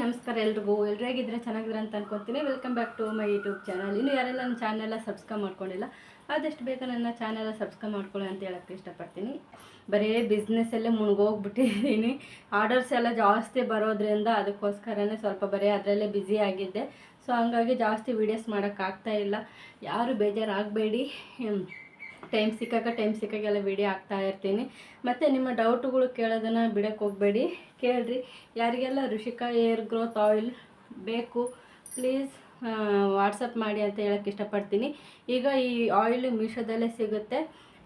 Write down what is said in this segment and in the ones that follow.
ನಮಸ್ಕಾರ ಎಲ್ರಿಗೂ. ಎಲ್ಲರೂ ಹೇಗಿದ್ರೆ ಚೆನ್ನಾಗಿದ್ರೆ ಅಂತ ಅನ್ಕೊತೀನಿ. Welcome back to my YouTube channel ಇನ್ನು ಯಾರೆಲ್ಲ ನನ್ನ ಚಾನೆಲ್ಲ ಸಬ್ಸ್ಕ್ರೈಬ್ ಮಾಡ್ಕೊಂಡಿಲ್ಲ, ಆದಷ್ಟು ಬೇಗ ನನ್ನ ಚಾನೆಲ್ಲ ಸಬ್ಸ್ಕ್ರೈಬ್ ಮಾಡ್ಕೊಳ್ಳಿ ಅಂತ ಹೇಳಕ್ಕೆ ಇಷ್ಟಪಡ್ತೀನಿ. ಬರೀ ಬಿಸ್ನೆಸ್ಸಲ್ಲೇ ಮುಳುಗೋಗ್ಬಿಟ್ಟಿದ್ದೀನಿ. ಆರ್ಡರ್ಸ್ ಎಲ್ಲ ಜಾಸ್ತಿ ಬರೋದ್ರಿಂದ ಅದಕ್ಕೋಸ್ಕರನೇ ಸ್ವಲ್ಪ ಬರೀ ಅದರಲ್ಲೇ ಬ್ಯುಸಿ ಆಗಿದ್ದೆ. ಸೊ ಹಂಗಾಗಿ ಜಾಸ್ತಿ ವೀಡಿಯೋಸ್ ಮಾಡೋಕ್ಕಾಗ್ತಾ ಇಲ್ಲ. ಯಾರು ಬೇಜಾರಾಗಬೇಡಿ. ಟೈಮ್ ಸಿಕ್ಕಾಗ, ಟೈಮ್ ಸಿಕ್ಕಾಗೆಲ್ಲ ವಿಡಿಯೋ ಹಾಕ್ತಾ ಇರ್ತೀನಿ. ಮತ್ತು ನಿಮ್ಮ ಡೌಟುಗಳು ಕೇಳೋದನ್ನು ಬಿಡೋಕ್ಕೆ ಹೋಗಬೇಡಿ. ಕೇಳ್ರಿ. ಯಾರಿಗೆಲ್ಲ ಋಷಿಕಾ ಏರ್ ಗ್ರೋತ್ ಆಯಿಲ್ ಬೇಕು ಪ್ಲೀಸ್ ವಾಟ್ಸಪ್ ಮಾಡಿ ಅಂತ ಹೇಳೋಕ್ಕೆ ಇಷ್ಟಪಡ್ತೀನಿ. ಈಗ ಈ ಆಯಿಲ್ ಮೀಶೋದಲ್ಲೇ ಸಿಗುತ್ತೆ.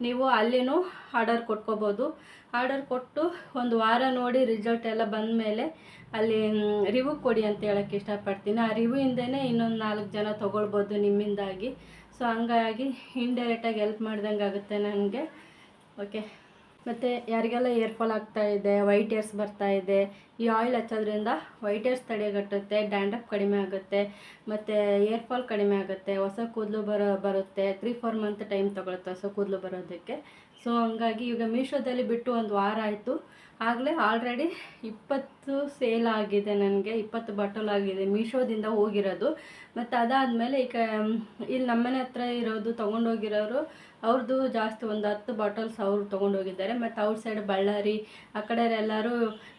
ನೀವು ಅಲ್ಲಿನೂ ಆರ್ಡರ್ ಕೊಟ್ಕೋಬೋದು. ಆರ್ಡರ್ ಕೊಟ್ಟು ಒಂದು ವಾರ ನೋಡಿ ರಿಸಲ್ಟ್ ಎಲ್ಲ ಬಂದ ಮೇಲೆ ಅಲ್ಲಿ ರಿವ್ಯೂ ಕೊಡಿ ಅಂತ ಹೇಳೋಕ್ಕೆ ಇಷ್ಟಪಡ್ತೀನಿ. ಆ ರಿವ್ಯೂ ಇನ್ನೊಂದು ನಾಲ್ಕು ಜನ ತೊಗೊಳ್ಬೋದು ನಿಮ್ಮಿಂದಾಗಿ. ಸೊ ಹಂಗಾಗಿ ಇಂಡೈರೆಕ್ಟಾಗಿ ಹೆಲ್ಪ್ ಮಾಡ್ದಂಗೆ ಆಗುತ್ತೆ ನನಗೆ ಓಕೆ ಮತ್ತು ಯಾರಿಗೆಲ್ಲ ಏರ್ ಫಾಲ್ ಆಗ್ತಾ ಇದೆ ವೈಟ್ ಏರ್ಸ್ ಬರ್ತಾ ಇದೆ, ಈ ಆಯಿಲ್ ಹಚ್ಚೋದ್ರಿಂದ ವೈಟ್ ಏರ್ಸ್ ತಡೆಗಟ್ಟುತ್ತೆ ಡ್ಯಾಂಡಪ್ ಕಡಿಮೆ ಆಗುತ್ತೆ, ಮತ್ತು ಏರ್ ಫಾಲ್ ಕಡಿಮೆ ಆಗುತ್ತೆ, ಹೊಸ ಕೂದಲು ಬರೋ, ಬರುತ್ತೆ ತ್ರೀ ಫೋರ್ ಮಂತ್ ಟೈಮ್ ತೊಗೊಳುತ್ತೆ ಹೊಸ ಕೂದಲು ಬರೋದಕ್ಕೆ. ಸೊ ಹಂಗಾಗಿ ಈಗ ಮೀಶೋದಲ್ಲಿ ಬಿಟ್ಟು ಒಂದು ವಾರ ಆಯಿತು. ಆಗಲೇ ಆಲ್ರೆಡಿ ಇಪ್ಪತ್ತು ಸೇಲ್ ಆಗಿದೆ ನನಗೆ, ಇಪ್ಪತ್ತು ಬಾಟಲ್ ಆಗಿದೆ ಮೀಶೋದಿಂದ ಹೋಗಿರೋದು. ಮತ್ತು ಅದಾದಮೇಲೆ ಈಗ ಇಲ್ಲಿ ನಮ್ಮನೆ ಹತ್ರ ಇರೋದು ತೊಗೊಂಡೋಗಿರೋರು ಅವ್ರದ್ದು ಜಾಸ್ತಿ ಒಂದು ಹತ್ತು ಬಾಟಲ್ಸ್ ಅವರು ತೊಗೊಂಡೋಗಿದ್ದಾರೆ. ಮತ್ತು ಔಟ್ ಸೈಡ್ ಬಳ್ಳಾರಿ ಆ ಕಡೆಯವರೆಲ್ಲರೂ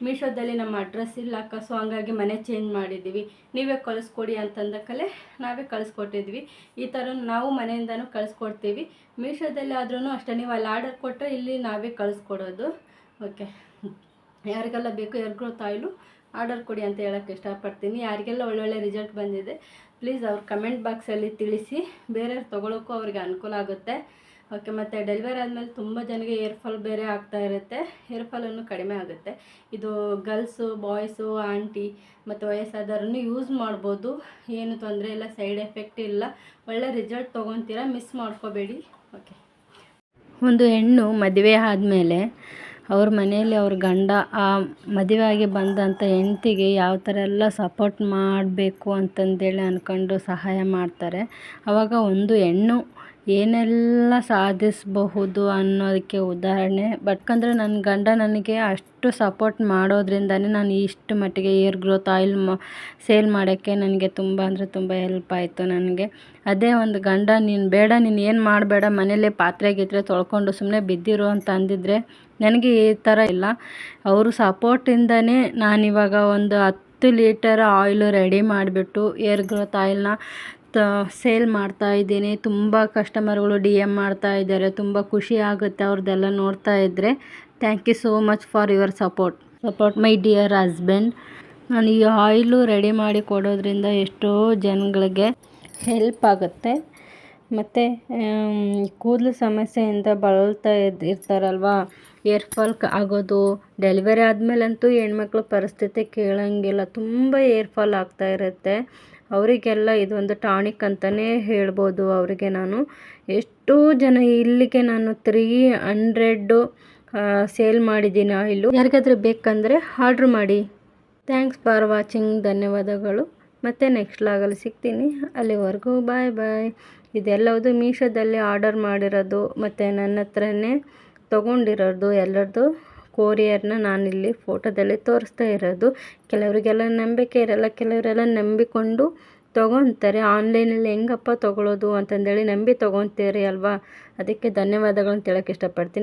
ಮೀಶೋದಲ್ಲಿ ನಮ್ಮ ಅಡ್ರೆಸ್ ಇಲ್ಲ ಅಕ್ಕ ಸೊ ಹಂಗಾಗಿ ಮನೆ ಚೇಂಜ್ ಮಾಡಿದ್ದೀವಿ ನೀವೇ ಕಳಿಸ್ಕೊಡಿ ಅಂತಂದಕ್ಕಲ್ಲೇ ನಾವೇ ಕಳಿಸ್ಕೊಟ್ಟಿದ್ವಿ. ಈ ಥರ ನಾವು ಮನೆಯಿಂದನೂ ಕಳಿಸ್ಕೊಡ್ತೀವಿ. ಮೀಶೋದಲ್ಲಿ ಆದ್ರೂ ಅಷ್ಟೇ, ನೀವು ಅಲ್ಲಿ ಆರ್ಡರ್ ಕೊಟ್ಟರೆ ಇಲ್ಲಿ ನಾವೇ ಕಳಿಸ್ಕೊಡೋದು. ಓಕೆ. ಯಾರಿಗೆಲ್ಲ ಬೇಕು ಏರ್ ಗ್ರೋತ್ ಆಯಿಲು ಆರ್ಡರ್ ಕೊಡಿ ಅಂತ ಹೇಳೋಕ್ಕೆ ಇಷ್ಟಪಡ್ತೀನಿ. ಯಾರಿಗೆಲ್ಲ ಒಳ್ಳೊಳ್ಳೆ ರಿಸಲ್ಟ್ ಬಂದಿದೆ ಪ್ಲೀಸ್ ಅವ್ರ ಕಮೆಂಟ್ ಬಾಕ್ಸಲ್ಲಿ ತಿಳಿಸಿ. ಬೇರೆಯವ್ರು ತೊಗೊಳೋಕ್ಕೂ ಅವ್ರಿಗೆ ಅನುಕೂಲ ಆಗುತ್ತೆ. ಓಕೆ, ಮತ್ತು ಡೆಲಿವರಿ ಆದಮೇಲೆ ತುಂಬ ಜನಕ್ಕೆ ಏರ್ ಫಾಲ್ ಬೇರೆ ಆಗ್ತಾ ಇರುತ್ತೆ. ಏರ್ ಫಾಲನ್ನು ಕಡಿಮೆ ಆಗುತ್ತೆ. ಇದು ಗರ್ಲ್ಸು ಬಾಯ್ಸು ಆಂಟಿ ಮತ್ತು ವಯಸ್ಸಾದವ್ರನ್ನು ಯೂಸ್ ಮಾಡ್ಬೋದು. ಏನು ತೊಂದರೆ ಇಲ್ಲ ಸೈಡ್ ಎಫೆಕ್ಟ್ ಇಲ್ಲ. ಒಳ್ಳೆ ರಿಸಲ್ಟ್ ತೊಗೊತೀರಾ ಮಿಸ್ ಮಾಡ್ಕೋಬೇಡಿ. ಓಕೆ. ಒಂದು ಹೆಣ್ಣು ಮದುವೆ ಆದಮೇಲೆ ಅವ್ರ ಮನೆಯಲ್ಲಿ ಅವ್ರ ಗಂಡ ಆ ಮದುವೆ ಆಗಿ ಬಂದಂಥ ಹೆಂಡ್ತಿಗೆ ಯಾವ ಥರ ಎಲ್ಲ ಸಪೋರ್ಟ್ ಮಾಡಬೇಕು ಅಂತಂದೇಳಿ ಅಂದ್ಕೊಂಡು ಸಹಾಯ ಮಾಡ್ತಾರೆ. ಅವಾಗ ಒಂದು ಹೆಣ್ಣು ಏನೆಲ್ಲ ಸಾಧಿಸಬಹುದು ಅನ್ನೋದಕ್ಕೆ ಉದಾಹರಣೆ. ಬಟ್ ಅಂದರೆ ನನ್ನ ಗಂಡ ನನಗೆ ಅಷ್ಟು ಸಪೋರ್ಟ್ ಮಾಡೋದ್ರಿಂದನೇ ನಾನು ಇಷ್ಟು ಮಟ್ಟಿಗೆ ಏರ್ ಗ್ರೋತ್ ಆಯಿಲ್ ಮ ಸೇಲ್ ಮಾಡೋಕ್ಕೆ ನನಗೆ ತುಂಬ ಅಂದರೆ ತುಂಬ ಹೆಲ್ಪ್ ಆಯಿತು ನನಗೆ. ಅದೇ ಒಂದು ಗಂಡ, ನೀನು ಬೇಡ, ನೀನು ಏನು ಮಾಡಬೇಡ, ಮನೆಯಲ್ಲೇ ಪಾತ್ರೆ ಗೀತ್ರೆ ತೊಳ್ಕೊಂಡು ಸುಮ್ಮನೆ ಬಿದ್ದಿರು ಅಂತ ಅಂದಿದ್ರೆ ನನಗೆ ಈ ಥರ ಇಲ್ಲ. ಅವರು ಸಪೋರ್ಟಿಂದನೇ ನಾನಿವಾಗ ಒಂದು ಹತ್ತು ಲೀಟರ್ ಆಯಿಲು ರೆಡಿ ಮಾಡಿಬಿಟ್ಟು ಏರ್ ಗ್ರೋತ್ ಆಯಿಲ್ನ ಸೇಲ್ ಮಾಡ್ತಾ ಇದ್ದೀನಿ. ತುಂಬ ಕಸ್ಟಮರ್ಗಳು ಡಿ ಎಂ ಮಾಡ್ತಾ ಇದ್ದಾರೆ. ತುಂಬ ಖುಷಿ ಆಗುತ್ತೆ ಅವ್ರದ್ದೆಲ್ಲ ನೋಡ್ತಾ ಇದ್ದರೆ thank you so much for your support support my dear husband ನಾನು ಈ ಆಯಿಲು ರೆಡಿ ಮಾಡಿ ಕೊಡೋದ್ರಿಂದ ಎಷ್ಟೋ ಜನಗಳಿಗೆ ಹೆಲ್ಪ್ ಆಗುತ್ತೆ. ಮತ್ತು ಕೂದಲು ಸಮಸ್ಯೆಯಿಂದ ಬಳಲ್ತಾ ಇದ್ದು ಇರ್ತಾರಲ್ವಾ? ಏರ್ ಫಾಲ್ ಆಗೋದು ಡೆಲಿವರಿ ಆದಮೇಲಂತೂ ಹೆಣ್ಮಕ್ಳ ಪರಿಸ್ಥಿತಿ ಕೇಳೋಂಗಿಲ್ಲ. ತುಂಬ ಏರ್ ಫಾಲ್ ಆಗ್ತಾ ಇರುತ್ತೆ. ಅವರಿಗೆಲ್ಲ ಇದೊಂದು ಟಾನಿಕ್ ಅಂತಲೇ ಹೇಳ್ಬೋದು. ಅವರಿಗೆ ನಾನು ಎಷ್ಟೋ ಜನ ಇಲ್ಲಿಗೆ ನಾನು ತ್ರೀ ಹಂಡ್ರೆಡ್ಡು ಸೇಲ್ ಮಾಡಿದ್ದೀನಿ. ಆಯಿಲು ಯಾರಿಗಾದ್ರೂ ಬೇಕಂದರೆ ಆರ್ಡ್ರ್ ಮಾಡಿ. ಥ್ಯಾಂಕ್ಸ್ ಫಾರ್ ವಾಚಿಂಗ್ ಧನ್ಯವಾದಗಳು. ಮತ್ತು ನೆಕ್ಸ್ಟ್ ಲಾಗಲ್ಲಿ ಸಿಗ್ತೀನಿ. ಅಲ್ಲಿವರೆಗೂ ಬಾಯ್ ಬಾಯ್ ಇದೆಲ್ಲವುದು ಮೀಶೋದಲ್ಲಿ ಆರ್ಡರ್ ಮಾಡಿರೋದು ಮತ್ತು ನನ್ನ ಹತ್ರನೇ ತೊಗೊಂಡಿರೋದು ಎಲ್ಲರದ್ದು ಕೊರಿಯರ್ನ ನಾನಿಲ್ಲಿ ಫೋಟೋದಲ್ಲಿ ತೋರಿಸ್ತಾ ಇರೋದು. ಕೆಲವರಿಗೆಲ್ಲ ನಂಬಿಕೆ ಇರಲ್ಲ, ಕೆಲವರೆಲ್ಲ ನಂಬಿಕೊಂಡು ತೊಗೊತಾರೆ ಆನ್ಲೈನಲ್ಲಿ ಹೆಂಗಪ್ಪ ತೊಗೊಳೋದು ಅಂತಂದೇಳಿ ನಂಬಿ ತೊಗೊತೀರಿ ಅಲ್ವಾ? ಅದಕ್ಕೆ ಧನ್ಯವಾದಗಳನ್ನ ತಿಳೋಕ್ಕೆ ಇಷ್ಟಪಡ್ತೀನಿ.